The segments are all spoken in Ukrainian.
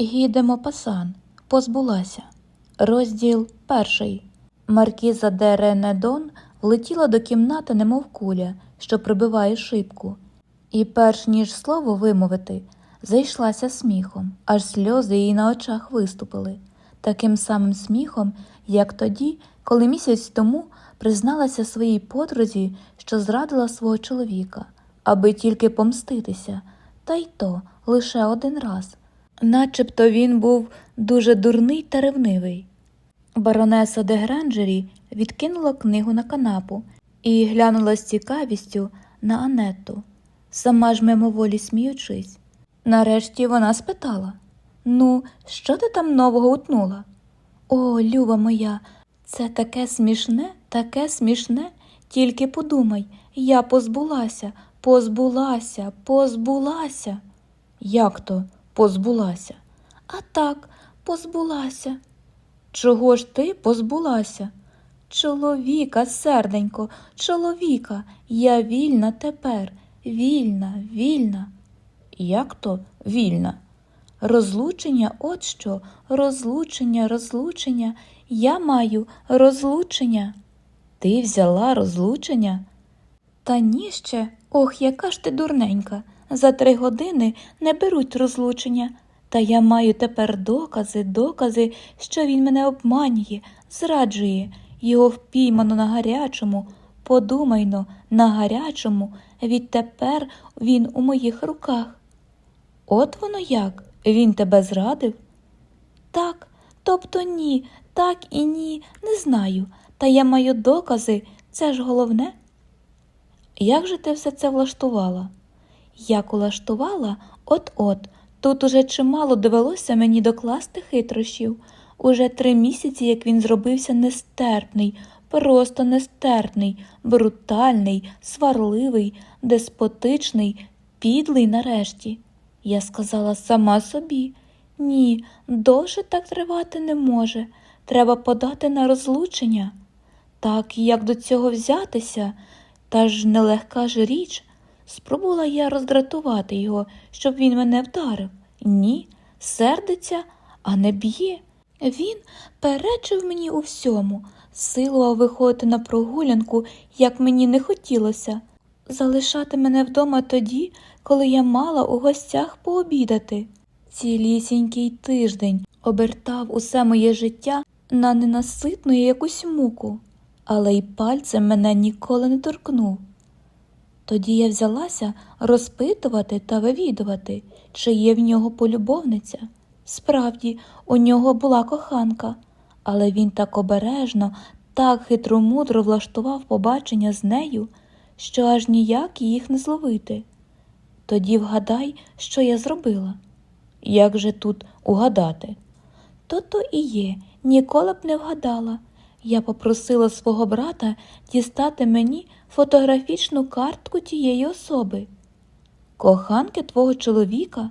Гідемо пасан. Позбулася. Розділ перший. Маркіза де Ренедон влетіла до кімнати, немов куля, що прибиває шибку, і, перш ніж слово вимовити, зайшлася сміхом, аж сльози її на очах виступили, таким самим сміхом, як тоді, коли місяць тому призналася своїй подрузі, що зрадила свого чоловіка, аби тільки помститися, та й то лише один раз. Начебто він був дуже дурний та ревнивий. Баронеса де Гранджері відкинула книгу на канапу і глянула з цікавістю на Анетту, сама ж мимоволі сміючись. Нарешті вона спитала Ну, що ти там нового утнула? О, люба моя, це таке смішне, таке смішне. Тільки подумай, я позбулася, позбулася, позбулася. Як то позбулася? А так, позбулася. Чого ж ти позбулася? Чоловіка, серденько, чоловіка, я вільна тепер, вільна, вільна. Як то вільна? Розлучення, от що, розлучення, розлучення, я маю розлучення. Ти взяла розлучення? Та ні ще, ох, яка ж ти дурненька. За три години не беруть розлучення. Та я маю тепер докази, докази, що він мене обманює, зраджує, його впіймано на гарячому. Подумайно, на гарячому, відтепер він у моїх руках. От воно як? Він тебе зрадив? Так, тобто ні, так і ні, не знаю. Та я маю докази, це ж головне. Як же ти все це влаштувала? Як улаштувала, от-от, тут уже чимало довелося мені докласти хитрощів. Уже три місяці, як він зробився нестерпний, просто нестерпний, брутальний, сварливий, деспотичний, підлий нарешті. Я сказала сама собі ні, довше так тривати не може. Треба подати на розлучення. Так як до цього взятися, та ж нелегка ж річ. Спробувала я роздратувати його, щоб він мене вдарив. Ні, сердиться, а не б'є. Він перечив мені у всьому, силував виходити на прогулянку, як мені не хотілося, залишати мене вдома тоді, коли я мала у гостях пообідати. Цілісінький тиждень обертав усе моє життя на ненаситну якусь муку, але й пальцем мене ніколи не торкнув. Тоді я взялася розпитувати та вивідувати, чи є в нього полюбовниця. Справді, у нього була коханка, але він так обережно, так хитромудро влаштував побачення з нею, що аж ніяк їх не зловити. Тоді вгадай, що я зробила. Як же тут угадати? То то і є, ніколи б не вгадала. Я попросила свого брата дістати мені фотографічну картку тієї особи. Коханки твого чоловіка?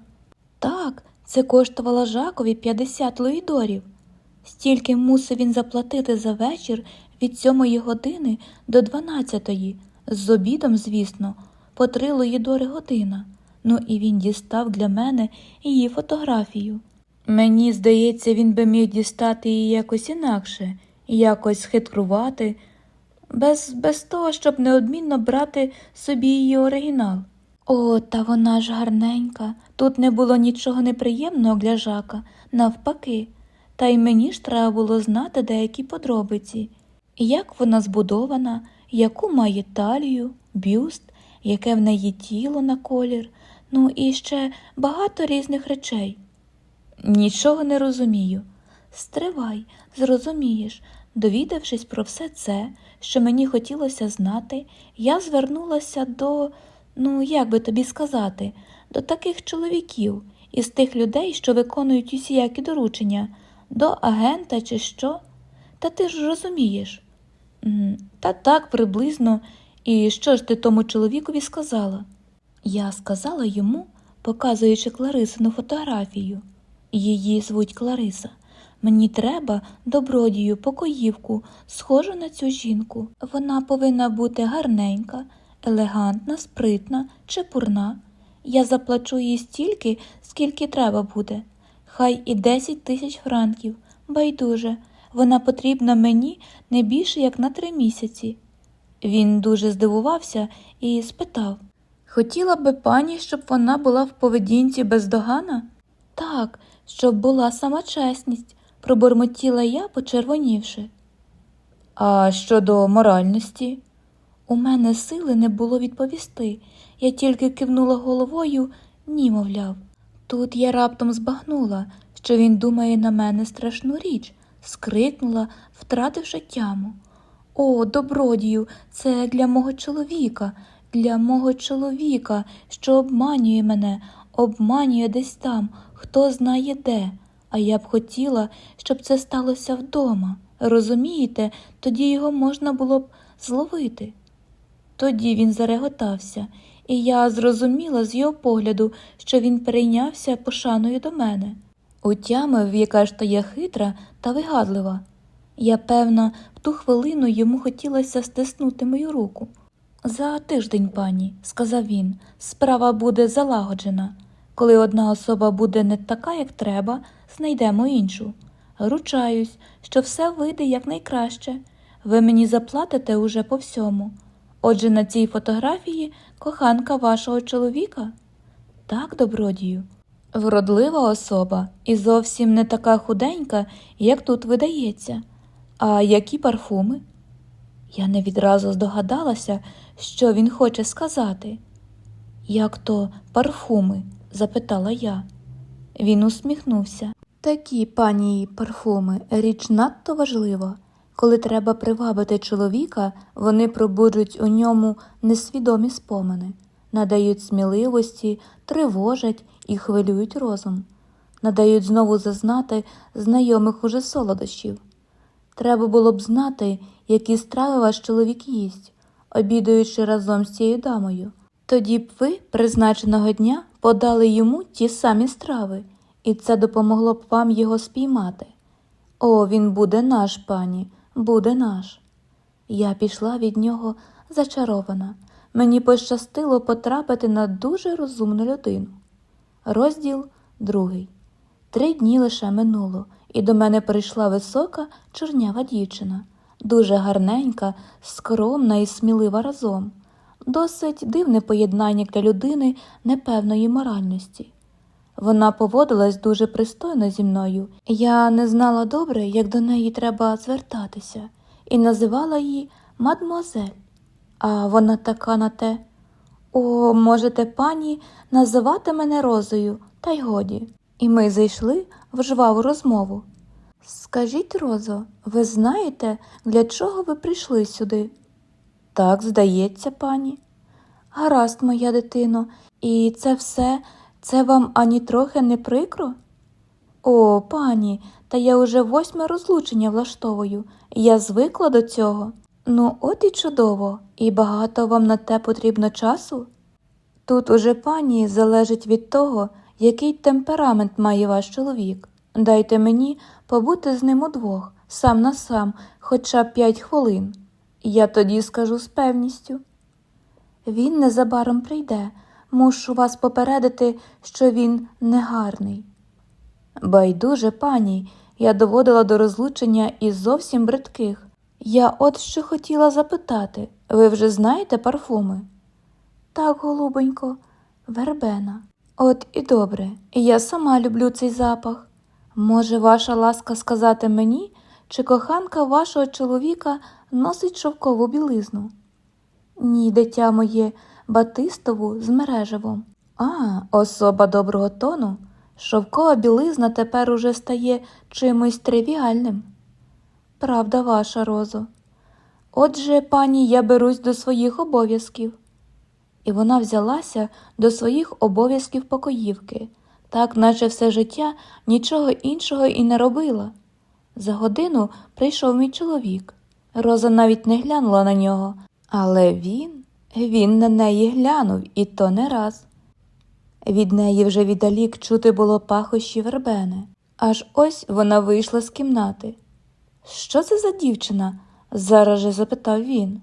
Так, це коштувало Жакові 50 луїдорів. Стільки мусив він заплатити за вечір від сьомої години до дванадцятої, з обідом, звісно, по три луїдори година. Ну і він дістав для мене її фотографію. Мені здається, він би міг дістати її якось інакше, якось схитрувати, без, без того, щоб неодмінно брати собі її оригінал. О, та вона ж гарненька. Тут не було нічого неприємного для жака, навпаки. Та й мені ж треба було знати деякі подробиці. Як вона збудована, яку має талію, бюст, яке в неї тіло на колір, ну і ще багато різних речей. Нічого не розумію. Стривай, зрозумієш. Довідавшись про все це, що мені хотілося знати, я звернулася до, ну як би тобі сказати, до таких чоловіків із тих людей, що виконують усіякі доручення, до агента чи що. Та ти ж розумієш. Та так приблизно. І що ж ти тому чоловікові сказала? Я сказала йому, показуючи Кларисину фотографію. Її звуть Клариса. Мені треба добродію, покоївку, схожу на цю жінку. Вона повинна бути гарненька, елегантна, спритна, чепурна. Я заплачу їй стільки, скільки треба буде. хай і 10 тисяч франків. Байдуже, вона потрібна мені не більше як на три місяці. Він дуже здивувався і спитав Хотіла би пані, щоб вона була в поведінці бездогана? Так, щоб була сама чесність, пробормотіла я, почервонівши. А щодо моральності? У мене сили не було відповісти. Я тільки кивнула головою, ні, мовляв. Тут я раптом збагнула, що він думає на мене страшну річ, скрикнула, втративши тяму. О, добродію, це для мого чоловіка, для мого чоловіка, що обманює мене, обманює десь там, хто знає де. А я б хотіла, щоб це сталося вдома. Розумієте, тоді його можна було б зловити. Тоді він зареготався, і я зрозуміла з його погляду, що він перейнявся пошаною до мене. Утямив, яка ж то я хитра та вигадлива. Я, певна, в ту хвилину йому хотілося стиснути мою руку. За тиждень, пані, сказав він, справа буде залагоджена. Коли одна особа буде не така, як треба, знайдемо іншу. Ручаюсь, що все вийде якнайкраще. Ви мені заплатите уже по всьому. Отже, на цій фотографії коханка вашого чоловіка? Так, добродію. Вродлива особа і зовсім не така худенька, як тут видається. А які парфуми? Я не відразу здогадалася, що він хоче сказати. Як то парфуми? Запитала я. Він усміхнувся. Такі, пані парфуми, річ надто важлива. Коли треба привабити чоловіка, вони пробуджують у ньому несвідомі спомини, надають сміливості, тривожать і хвилюють розум, надають знову зазнати знайомих уже солодощів. Треба було б знати, які страви ваш чоловік їсть, обідаючи разом з цією дамою. Тоді б ви призначеного дня подали йому ті самі страви, і це допомогло б вам його спіймати. О, він буде наш, пані, буде наш. Я пішла від нього зачарована. Мені пощастило потрапити на дуже розумну людину. Розділ другий. Три дні лише минуло, і до мене прийшла висока чорнява дівчина, дуже гарненька, скромна і смілива разом. Досить дивне поєднання для людини непевної моральності. Вона поводилась дуже пристойно зі мною. Я не знала добре, як до неї треба звертатися, і називала її мадмуазель. А вона така на те. О, можете, пані, називати мене Розою, та й годі. І ми зайшли в жваву розмову. Скажіть, Розо, ви знаєте, для чого ви прийшли сюди? Так, здається, пані. Гаразд, моя дитино, і це все, це вам ані трохи не прикро? О, пані, та я уже восьме розлучення влаштовую, я звикла до цього. Ну, от і чудово, і багато вам на те потрібно часу? Тут уже пані залежить від того, який темперамент має ваш чоловік. Дайте мені побути з ним удвох, сам на сам, хоча б п'ять хвилин. Я тоді скажу з певністю. Він незабаром прийде. Мушу вас попередити, що він негарний. Байдуже, пані, я доводила до розлучення із зовсім бридких. Я от що хотіла запитати ви вже знаєте парфуми? Так, голубонько, вербена. От і добре, я сама люблю цей запах. Може, ваша ласка сказати мені, чи коханка вашого чоловіка носить шовкову білизну? Ні, дитя моє, батистову з мережевом. А, особа доброго тону. Шовкова білизна тепер уже стає чимось тривіальним. Правда ваша, Розо. Отже, пані, я берусь до своїх обов'язків. І вона взялася до своїх обов'язків покоївки, так наче все життя нічого іншого і не робила. За годину прийшов мій чоловік. Роза навіть не глянула на нього, але він, він на неї глянув, і то не раз. Від неї вже віддалік чути було пахощі вербени. Аж ось вона вийшла з кімнати. Що це за дівчина? зараз же запитав він.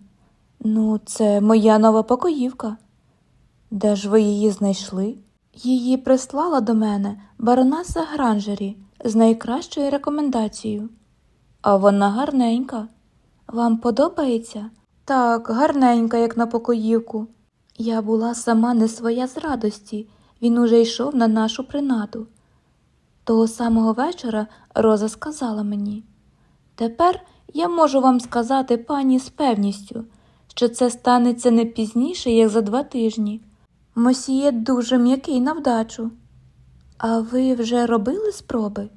Ну, це моя нова покоївка. Де ж ви її знайшли? Її прислала до мене баронеса Гранжері з найкращою рекомендацією. А вона гарненька. Вам подобається? Так, гарненька, як на покоївку. Я була сама не своя з радості, він уже йшов на нашу принаду. Того самого вечора Роза сказала мені Тепер я можу вам сказати, пані, з певністю, що це станеться не пізніше, як за два тижні. Мосіє дуже м'який на вдачу. А ви вже робили спроби?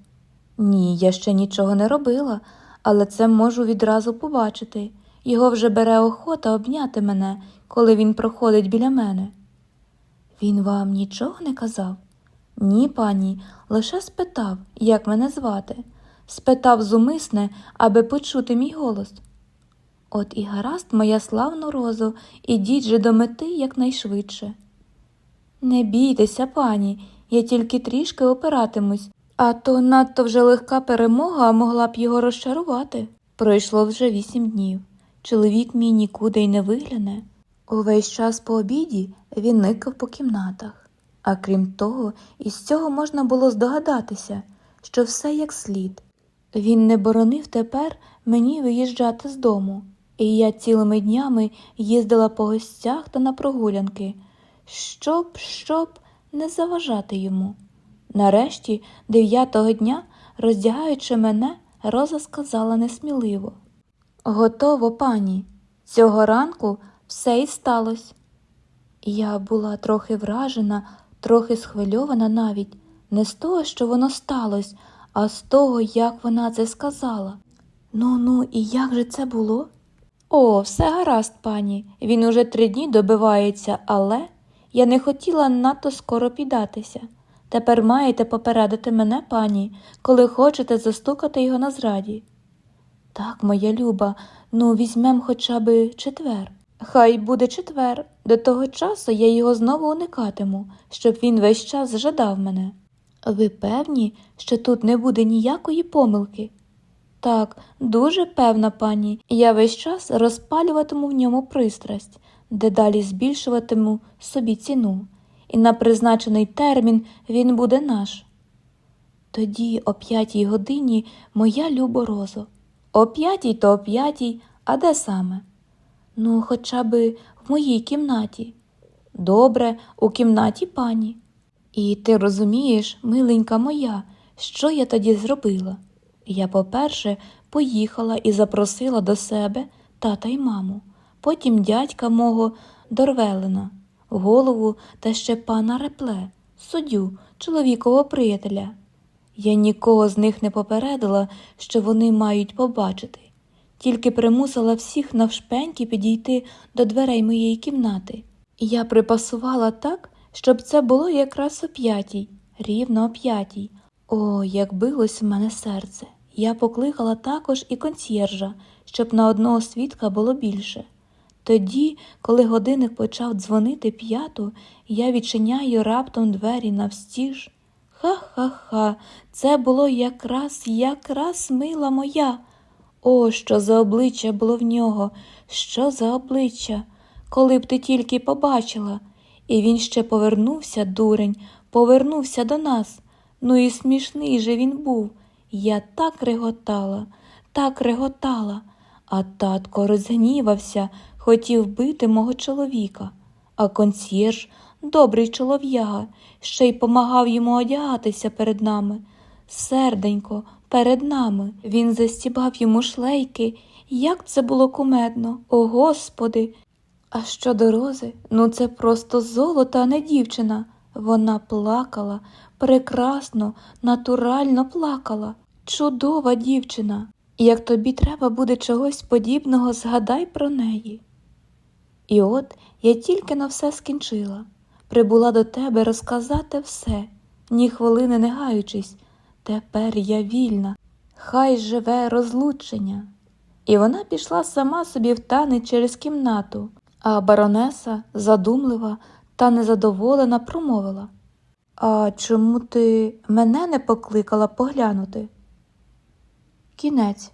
Ні, я ще нічого не робила, але це можу відразу побачити. Його вже бере охота обняти мене, коли він проходить біля мене. Він вам нічого не казав? Ні, пані, лише спитав, як мене звати. Спитав зумисне, аби почути мій голос. От і гаразд, моя славна розо, ідіть же до мети якнайшвидше. Не бійтеся, пані, я тільки трішки опиратимусь, а то надто вже легка перемога могла б його розчарувати. Пройшло вже вісім днів. Чоловік мій нікуди й не вигляне. Увесь час по обіді він никав по кімнатах. А крім того, із цього можна було здогадатися, що все як слід. Він не боронив тепер мені виїжджати з дому, і я цілими днями їздила по гостях та на прогулянки, щоб, щоб не заважати йому. Нарешті, дев'ятого дня, роздягаючи мене, Роза сказала несміливо Готово, пані. Цього ранку все і сталося. Я була трохи вражена, трохи схвильована навіть, не з того, що воно сталося, а з того, як вона це сказала. Ну, ну, і як же це було? О, все гаразд, пані. Він уже три дні добивається, але я не хотіла надто скоро піддатися. Тепер маєте попередити мене, пані, коли хочете застукати його на зраді. Так, моя люба, ну візьмем хоча би четвер. Хай буде четвер. До того часу я його знову уникатиму, щоб він весь час жадав мене. Ви певні, що тут не буде ніякої помилки? Так, дуже певна, пані, я весь час розпалюватиму в ньому пристрасть, дедалі збільшуватиму собі ціну, і на призначений термін він буде наш. Тоді о п'ятій годині моя любо розо. О п'ятій то о п'ятій, а де саме? Ну, хоча би в моїй кімнаті. Добре, у кімнаті пані. І ти розумієш, миленька моя, що я тоді зробила? Я, по-перше, поїхала і запросила до себе тата й маму, потім дядька мого Дорвелена, голову та ще пана Репле, суддю, чоловікового приятеля. Я нікого з них не попередила, що вони мають побачити, тільки примусила всіх навшпеньки підійти до дверей моєї кімнати. Я припасувала так, щоб це було якраз о п'ятій, рівно о п'ятій. О, як билось в мене серце. Я покликала також і консьєржа, щоб на одного свідка було більше. Тоді, коли годинник почав дзвонити п'яту, я відчиняю раптом двері навстіж. Ха-ха-ха, це було якраз, якраз мила моя. О, що за обличчя було в нього, що за обличчя, коли б ти тільки побачила. І він ще повернувся, дурень, повернувся до нас. Ну і смішний же він був. Я так реготала, так реготала, а татко розгнівався, хотів бити мого чоловіка. А консьєрж, добрий чолов'яга, ще й помагав йому одягатися перед нами. Серденько, перед нами. Він застібав йому шлейки. Як це було кумедно, о Господи! А щодо рози, ну це просто золото, а не дівчина. Вона плакала, прекрасно, натурально плакала. Чудова дівчина. Як тобі треба буде чогось подібного, згадай про неї. І от я тільки на все скінчила. Прибула до тебе розказати все, ні хвилини не гаючись. Тепер я вільна, хай живе розлучення. І вона пішла сама собі в танець через кімнату, а баронеса, задумлива та незадоволена, промовила А чому ти мене не покликала поглянути? Кінець.